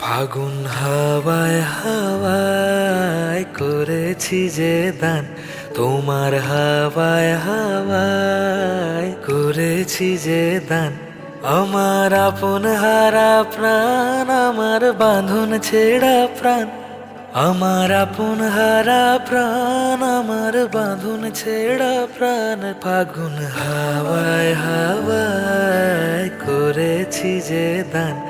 ফাগুন হাওয়ায় হাওয়ায় করেছি যে দান, তোমার হাওয়ায় হাওয়ায় করেছি যে দান। আমার আপন হারা প্রাণ, আমার বাঁধন ছেড়া প্রাণ। আমার আপন হারা প্রাণ, আমার বাঁধন ছেড়া প্রাণ। ফাগুন হাওয়ায় হাওয়ায় করেছি যে দান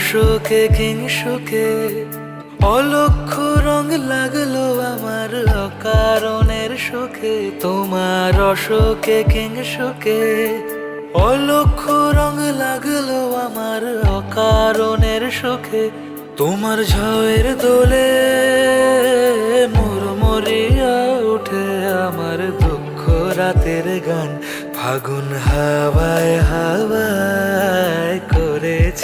অশোকে কিংসুকে অলক্ষ রং লাগল আমার অকারণের সুখে তোমার অশোকে কিংসুকে অলক্ষ রং লাগল আমার অকারণের সুখে তোমার ঝয়ের দোলে মুরমরিয়া উঠে আমার দুঃখ রাতের গান। ফাগুন হাওয়ায় হাওয়ায়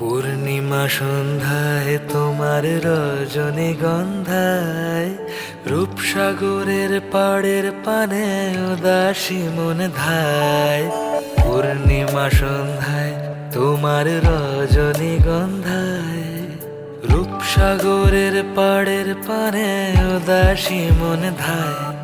পূর্ণিমা সন্ধ্যায় তোমার রজনী গন্ধায়, রূপসাগরের পাড়ের পানে উদাসী মন ধায়। পূর্ণিমা সন্ধ্যায় তোমার রজনী গন্ধায়, রূপসাগরের পাড়ের পানে উদাসী মন ধায়।